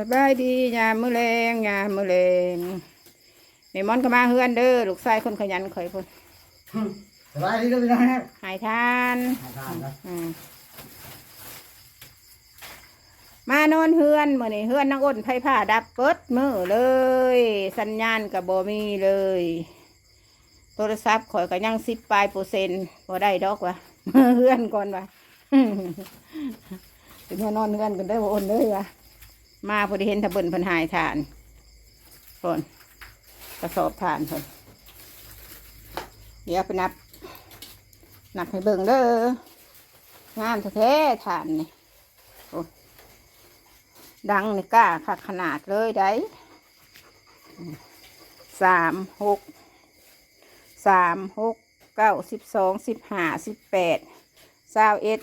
สบายดียามมื้อแรงยามมื้อแรงแม่มอนก็มาเฮือนเด้อลูกชายคนขยันข่อยพุ่นสบายดีด้วยพี่น้องครับหายทานหาทานนะอืมมานอนเฮือนมื้อนี้เฮือนนางอ้นไผผ้าดับเปิดมือเลย สัญญาณก็บ่มีเลย โทรศัพท์ข่อยก็ยัง10ปลายเปอร์เซ็นต์บ่ได้ดอกว่ะเฮือนก่อนว่ะเป็นว่านอนเฮือนกันได้อบ่อ้นเด้อว่ะ มาพอดีเห็นทะเบิ่นพิ่นหายทานเพิ่นกระสอบทานเพิ่นเดี๋ยวไปนับ นับให้เบิ่งเด้องามแท้ๆทานนี่ยดังนี่กล้าคักขนาดเลยได้สามหกสามหกเก้าสิบสองสิบห้าสิบแปดสาวเอ็ด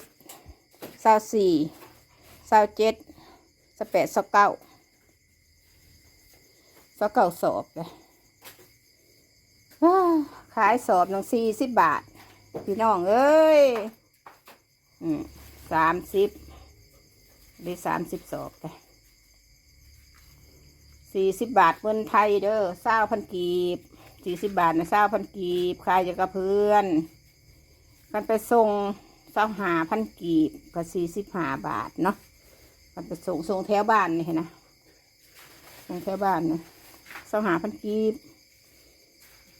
สาวสี่สาวเจ็ด สาวแปดสเก้าสาวเก้าสอบเลยขายสอบหนึ่งสี่สิบบาท พี่น้องเอ้ยอืมสามสิบได้สามสิบสอบไปสี่สิบบาทเงินไทยเด้อเศร้าพันกีบสี่สิบบาทนะเศร้าพันกีบขายจะกับเพื่อน กันไปส่งเศร้าหาพันกีบก็สี่สิบห้าบาทเนาะ กันไปส่งส่งแถวบ้านนี่เห็นนะส่งแถวบ้านนี่เศร้าหาพันกีบ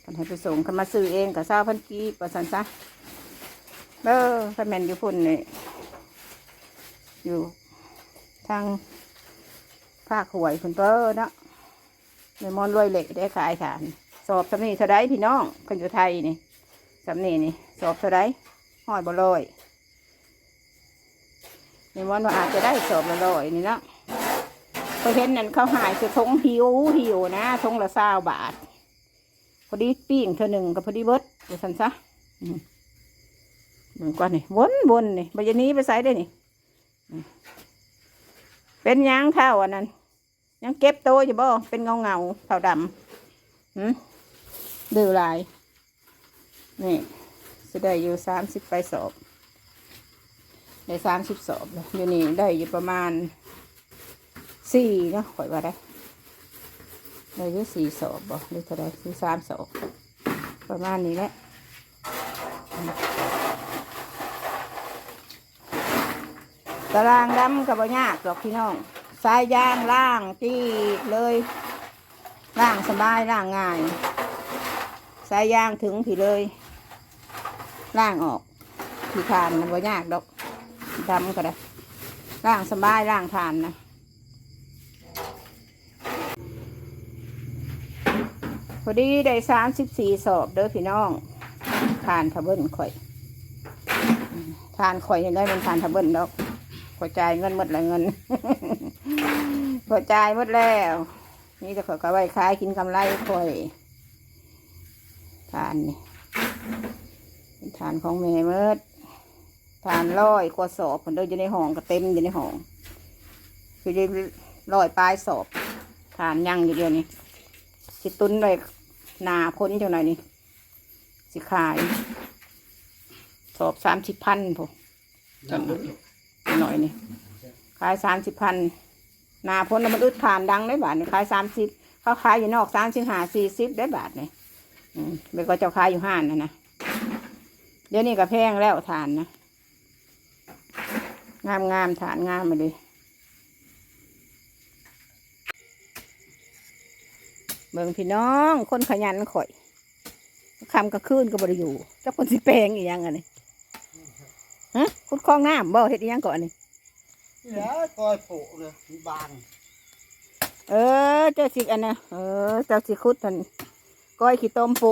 กันให้ไปส่งกันมาซื้อเองกับเศร้าพันกีบประสันซะเออถ้าแมนอยู่พุ่นนี่อยู่ทางภาคหวยคุณเปอเนาะในมอนรวยเหล็กได้ขายฐานสอบสำนีเท่าไดพี่น้องคนอยู่ไทยนี่สำนีนี่สอบเท่าไดห้อยบ่ลอย นมอนว่าอาจจะได้สอบละลอยนี่เนาะพอเห็นนั่นเขาหายคือทงหิวหิวนะทงละเศร้าบาท พอดีปิ้งเท่าหนึ่งกับพอดีเบิดเดี๋ยวสันซะเหมือนกันนี่วนวนนี่ใบนี้ไปใส่ได้นี่อืมเป็นยังเท่าอันนั้นยังเก็บโตอยู่บ่เป็นเงาเงาเท่าดำหืมดื้อลาย นี่จะได้อยู่สามสิบไปสอบ ได้สามสิบสอบเลยอยู่นี่ได้อยู่ประมาณสี่เนาะข่อยว่าได้ได้อยู่สี่สอบบ่หรือเท่าไรหรือสามสอบประมาณนี้แหละตารางดำกับบ่ยากหรอกพี่น้องสายยางล่างตีเลยล่างสบายล่างง่ายสายยางถึงผีเลยล่างออกผีทานมันบ่ยากดอก ดำก็ได้ล่างสบายล่างทานนะพอดีได้สามสิบสี่สอบเด้อพี่น้องทานทะเบิ้ลข่อยทานข่อยยังได้เป็นทานทะเบิ้ลดอกพอจ่ายเงินหมดแล้วเงินพอจ่ายหมดแล้ว นี่จะขอกระไว้ขายกินกำไรค่อยทานนี่ทานของแม่เมิด ทานร้อยกว่าสอบคนเดินอยู่ในห้องก็เต็มอยู่ในห้องคือได้ร้อยปลายสอบทานยังอยู่เดียวนี้สิตุนไว้หนาพ้นจังหน่อยนี่สิขาย สอบสามสิบพันพอจังหน่อยหน่อยนี่ขายสามสิบพันหนาพ้นแล้วมันอึดผ่านดังได้บาทนี่ขายสามสิบเขาขายอยู่นอกสามสิบห้าสี่สิบได้บาทนี่อืมเบก็เจ้าขายอยู่ห้านนะนะเดี๋ยวนี้ก็แพงแล้วฐานนะ งามงามๆฐานงามมาเลยเบิ่งพี่น้อง คนขยันข่อยคำก็คืนก็บริอยู่เจ้าคนสิแปลงอีกยังไงนี่ฮะขุดคลองน้ำบ่เฮ็ดอิหยังก่อนนี่เดี๋ยวกอยโปะเลยมีบางเออ เจ้าสิอันน่ะเออ เจ้าสิขุดมันก้อยขี้ต้มปุ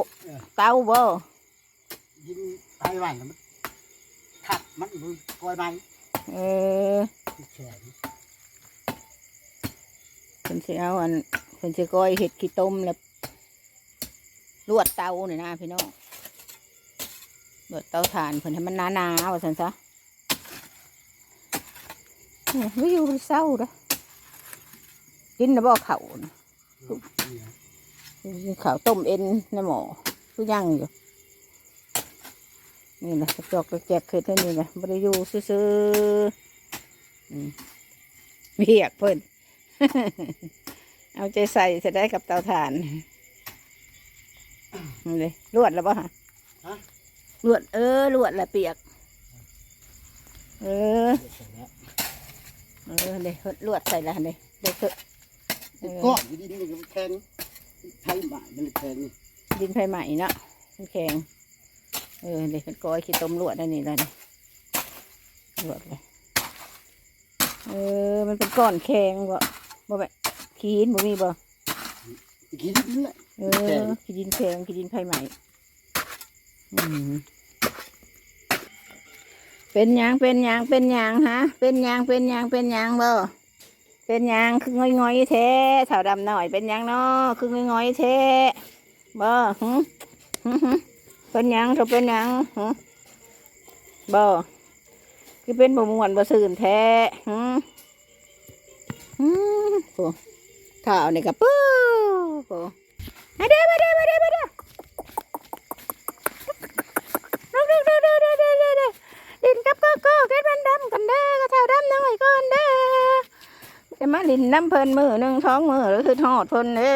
เตาบ่ยิงไต้หวันแล้วมันขัดมันมือกอยไม้ เออที่แขนเพิ่นสิเอาอันเพิ่นสิก้อยเห็ดขี้ต้มแล้วลวดเตานี่นะพี่น้องลวดเตาถ่านเพิ่นให้มันหนาๆว่าซั่นซะเนี่ยวิวเศร้าเด้อกินน่ะบ่เข้าวน่ะเนี่ยข้าวต้มเอ็นในหม้อคือยังอยู่ นี่นะกระจอกกระแจกคือเท่านี้นะบริยูซื้อๆอืมเบียกเพิ่น เอาใจใส่จะได้กับเตาถ่านนี่เลยลวดแล้วป่ะฮะฮะลวดเออลวดละเปียก เออ เออเดี๋ยวลวดใส่ละเดี๋ยวเดี๋ยวเถอะเออก้อนอยู่ดีนี่มันแข็งไทยหมามันแข็งนี่ดินไฟใหม่เนาะมันแข็ง เออเดี๋ยวมันก้อยขี้ต้มลวดได้นี่แล้วนี่ลวดเลยเออ มันเป็นก้อนแข็งบ่บ่แบบขีนบ่มีบ่กินนี่แหละเอแข็งอขี้ดินแข็งขี้ดินไฟใหม่อืมเป็นหยังเป็นหยังเป็นหยังฮะ เป็นหยังเป็นหยังเป็นหยังบ่เป็นหยังคืองอยงอยๆแท้เถาดำหน่อยเป็นหยังเนาะคืองอยงอยๆแท้บ่หึหึหึ เป็นยังเขาเป็นยังบ่คือเป็นบ่มวนบ่ซื่นแท้หึหึโอ้ข่าวนี่ก็ปื้โอ้มาเด้อมาเด้อมาเด้อมาเด้อเด้อเด้อเด้อเด้อเด้อเด้อเด้อดินกับก็ก็เก็ดมันดำกันเด้อก็เท่าดำน้อยก่อนเด้อจะมาลินน้ำเพลินมือหนึ่งท้องมือหรือคือทอดเพิ่นเด้อ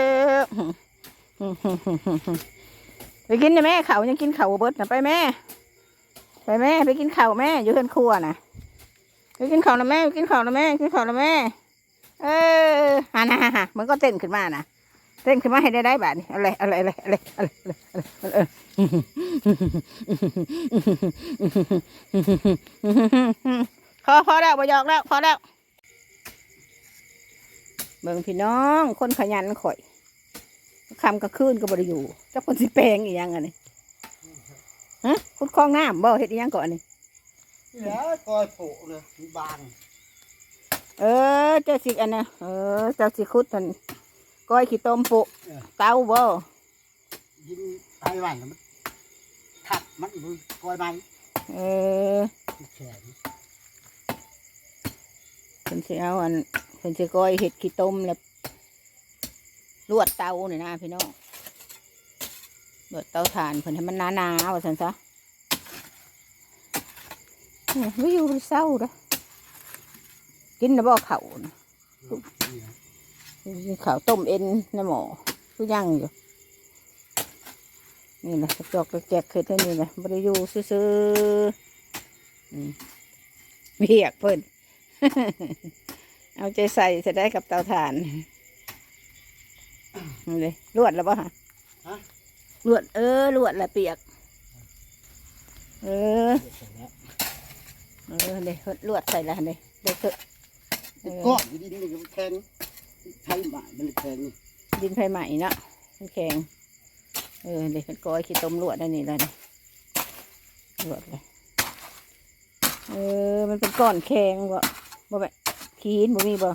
ไปกินนะแม่เขายังกินเขาเบิดนะไปแม่ ไปแม่ ไปกินเขาแม่อยู่เฮือนครัวนะไปกินเขานะแม่ไปกินเขานะแม่กินเขานะแม่ เออฮานะฮะมันก็เต้นขึ้นมานะเต้นขึ้นมาให้ได้ได้บาทนี่อะไรอะไรอะไรอะไรอะไรอะไรอะไรพอพอแล้วบอยอกแล้วพอแล้วเบิ่งพี่น้องคนขยันข่อย คำก็คืนก็บริอยู่เจ้าคนสิแปลงอีหยังอันนี้ฮะคุณคลองน้ำบ่เฮ็ดอีหยังก่อนนี่เหลือก้อยโผล่เลยมันบางเออเจ้าสิอันน่ะเออเจ้าสิคุดทันก้อยขี้ต้มปุเต้าบ่ยินไทยหวานแล้วมันทับมันมันก้อยไม้เออมันแข็งเพิ่นสิเอาอันเพิ่นสิก้อยเห็ดขี้ต้มแล้ว ลวดเตาเนี่ยนะพี่น้องลวดเตาถ่านเพิ่นให้มันหนาๆว่าซั่นซะเนี่ยไม่อยู่เศร้าเด้อกินนะบ่เขาน่ะนี่ข้าต้มเอ็นในหมอกูยังอยู่ นี่แหละกระจอกแจกคือเท่นี้แหละบริยูซื้อๆอืมเบียกเพิ่น เอาใจใส่จะได้กับเตาถ่าน นี่เลยลวดแล้วป่ะฮะฮะลวดเออลวดละเปียก เออเออเดี๋ยวลวดใส่ละเดี๋ยวเดี๋ยวเถอะเออก้อนอยู่ดีนี่มันแข็งไทยหมามันแข็งนี่ดินไฟใหม่เนาะมันแข็งเออเดี๋ยวมันก้อยขี้ต้มลวดได้นี่แล้วนี่ลวดเลยเออมันเป็นก้อนแข็งบ่บ่แบบขีนบ่มีบ่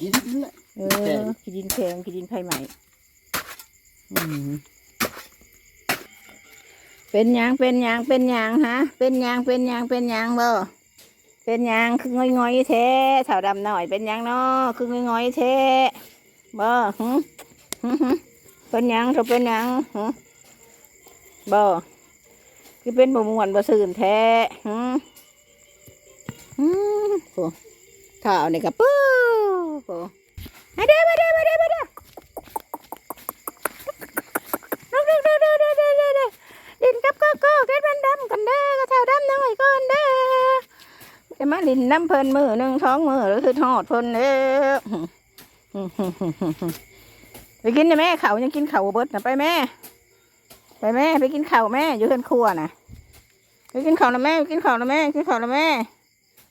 กินนี่แหละ เอแข็งอขี้ดินแข็งขี้ดินไฟใหม่อืมเป็นหยังเป็นหยังเป็นหยังฮะ เป็นหยังเป็นหยังเป็นหยังบ่เป็นหยังคืองอยงอยๆแท้สาวดำหน่อยเป็นหยังเนาะคืองอยงอยๆแท้บ่หึหึหึเป็นหยังเขาเป็นหยังหึบ่คือเป็นบ่ม่วนบ่ซื่นแท้หึหึโอ้ข่าวนี่ก็ปื้อโอ้ มาเด้อมาเด้อมาเด้อมาเด้อลูกเด้อเด้อเด้อเด้อเด้อเด้อลินกับโกโก้กันมันดำกันเด้อก็เท่าดำน้อยก่อนเด้อจะมาลินด้ำเพลินมือหนึ่งท้องมือหรือคือทอดเพลินเด้อไปกินนะแม่เขายังกินเขาเบิดนะไปแม่ ไปแม่ไปกินเขาแม่อยู่เพื่อนครัวนะไปกินเขานะแม่ไปกินเขานะแม่กินเขานะแม่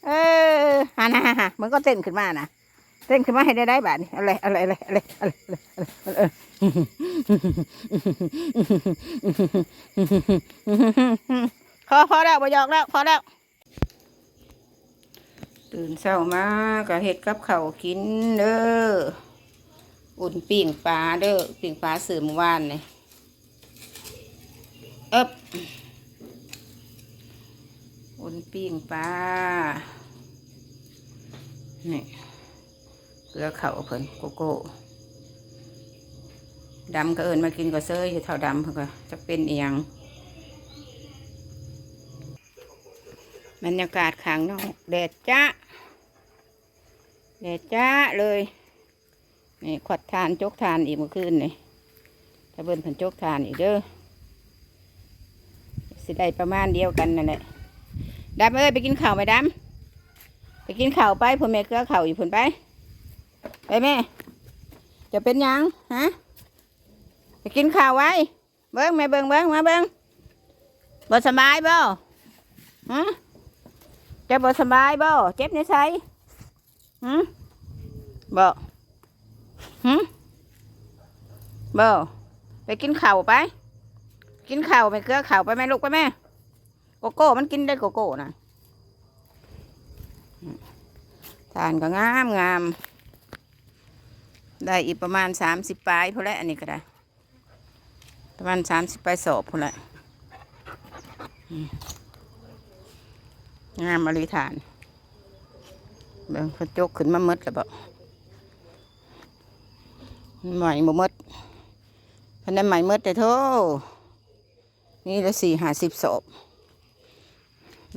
เออฮานะฮะมันก็เต้นขึ้นมานะ เต้นขึ้นมาให้ได้ได้บาทนี่อะไรอะไรอะไรอะไรอะไรอะไรอะไรพอพอแล้วบอยอกแล้วพอแล้ว ตื่นเช้ามาก็เห็ดกับเข้ากินเด้ออุ่นปิ่งปลาเด้อปิ่งปลาสื่อเมื่อวานนี่เอ๊บอุ่นปิ่งปลานี่ เกลือเข่าเพิ่นโกโก้ดำก็เอินมากินก็เซยเท่าดำเพิ่นก็จะเป็นอีหยังบรรยากาศข้างนอกแดดจ้าแดดจ้าเลยนี่ขวดทานจกทานอีกเมื่อคืนนี่ถ้าเบิ่นเพันจกทานอีกเด้อสิได้ประมาณเดียวกันนั่นแหละดำเอ้ยไปกินข้าวไหมดำไปกินข้าวไปพ่อแม่เกลือข้าวอยู่ผนไป ไปแม่ จะเป็นยังฮะไปกินข้าวไว้ เบิ้งแม่เบิ้งเบิ้งมาเบิ้งบ่สบายบ่ฮะจะบ่สบายบ่เจ็บในไสฮะบ่ฮะบ่ไปกินข้าวไป กินข้าวไปเกลือข้าวไปแม่ลูกไปแม่โกโก้มันกินได้โกโก้นะทานก็งามงาม ได้อีกประมาณสามสิบปลายพอแล้วอันนี้ก็ได้ ประมาณสามสิบปลายสอบพอแล้วงามอริฐานเบิ่งเขาจกขึ้นมาหมดแล้วบอกใหม่บ่หมดพันได้ใหม่หมดแต่โทนี่ละสี่ห้าสิบสอบ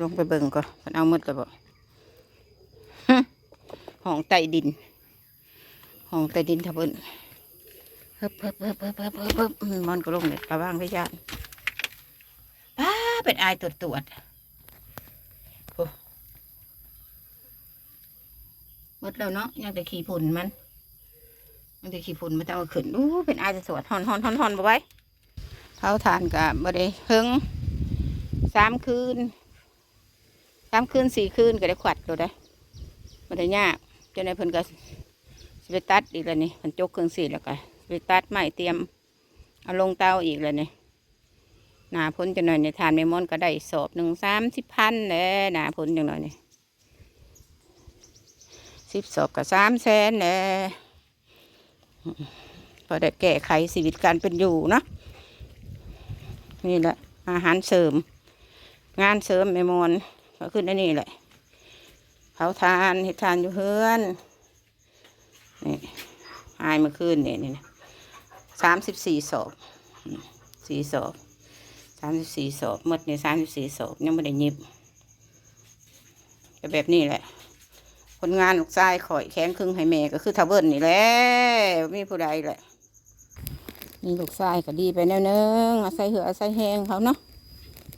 ลงไปเบิ่งก่อนมันเอาหมดแล้วบอกห้องใต้ดิน ห้องใต้ดินทะเบนเฮิบเฮิบเฮิบเฮิบเฮิบเฮิบเฮิบอืมมันก็ลงเนี่ยกระว่างพิจารป้าเป็นอายตรวจตรวจหมดแล้วเนาะยังแต่ขี่ฝุ่นมันยังแต่ขี่ฝุ่นมันจะเอาขึ้นอู้เป็นอายจะสวดหอนหอนหอนหอนบ่ไว้เผาทานกับบ่ได้เฮิงสามคืนสามคืนสี่คืนก็ได้ขวัดเราได้บ่ได้ยากจนในเพิ่นก็ ไปตัดอีกแล้วนี่มันจกเครื่องสีแล้วก็สไปตัดใหม่เตรียมเอาลงเตาอีกแล้วนี่หนาพ้นจะหน่อยในทานเมมอนก็ได้สอบหนึ่งสามสิบพันเลยหนาพ้นจังหน่อยนี่สิบสอบกับสามแสนเลยพอได้แก้ไขชีวิตการเป็นอยู่เนาะนี่แหละอาหารเสริม งานเสริมเมมอนก็ขึ้นอันนี้แหละเผาทานเห็ดทานอยู่เฮือน นี่หายมื่อคืนเนี่ยนี่นะสามสิบสี่ศพอืมสี่ศพสามสิบสี่ศพหมดในสามสิบสี่ศพยังไม่ได้ยิบก็แบบนี้แหละ ผลงานลูกชายข่อยแข้งครึ่งให้แม่ก็คือทาเบิลนี่แหละมีผู้ใดแหละนี่ลูกชายก็ดีไปแนวนึงอาศัยเหืออาศัยแห้งเขาเนาะ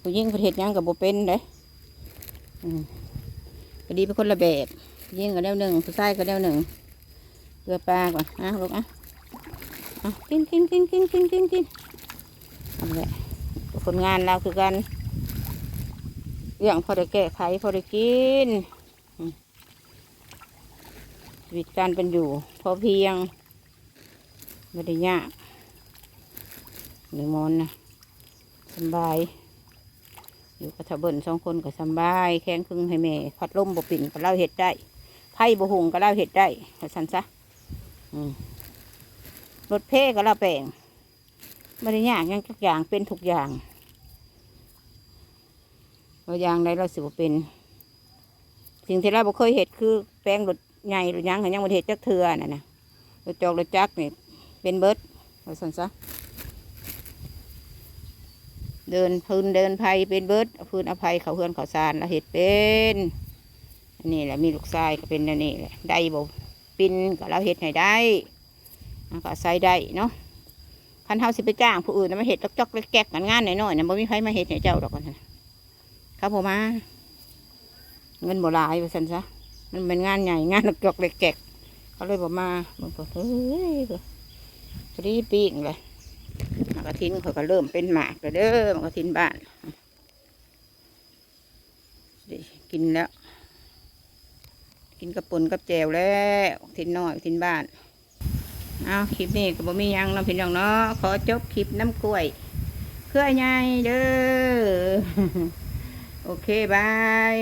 ผู้ยิ่งประเทศยังกับโบเป็นเลยก็ดีไปคนละแบบยิ่งก็แนวหนึ่งผู้ชายก็แนวหนึ่ง เกลือปลาก่อนอะลูกอะกินกินกินกินกินกินกินทำเลยผลงานเราคือกันเรื่องพอได้แก้ไขพอได้กินชีวิตการเป็นอยู่ พอเพียงไม่ได้ยากหรือมอนนะสบาย อยู่กับทะเบินสองคนก็สบาย แข้งคึงให้แม่พัดลมบ่ปิ่นก็เล่าเห็ดได้ไผ่บ่หงก็เล่าเห็ดได้ว่าสันซะ รถเพ่ก็ละแปลงไม่ได้ยากยังทุกอย่างเป็นทุกอย่างบาอย่างใดเราสิบเป็น สิ่งที่เราบ่เคยเห็ดคือแปลงรถใหญ่หรือยังหันยังบ่เห็ดจักเทือน่ะนะรถจอกรถจักรนี่เป็นเบิร์ดว่าสันซะเดินพื้นเดินไผ่เป็นเบิดเอาพื้นอภัยเขาเฮือนเขาซานแล้วเห็ดเป็นนนี้แหละมีลูกชายก็เป็นนนี้แหละได้บ่ ปินก็เราเห็ดให้ได้ก็ใส่ได้เนาะคันเฮาสิไปจ้างผู้อื่นมาเห็ดจอกๆแก๊กๆกันงานหน่อยๆนะบ่มีใครมาเห็ดให้เจ้าดอกกันครับผมมาเงินบ่หลายไปซั่นซะมันเป็นงานใหญ่งานจอกๆแก๊กๆเขาเลยบ่มาบอกเฮ้ยพอดีปีงเลยมากระทินเขาก็เริ่มเป็นหมากแล้วเด้อมากระทินบ้านด้กินแล้ว กินกระปุนกับแจวแล้วทิ้นน้อยทิ้นบ้านเอาคลิปนี้ก็บ่มียังเราพี่น้องเนาะขอจบคลิปน้ำกล้วยเพื่อใหญ่เด้อโอเคบาย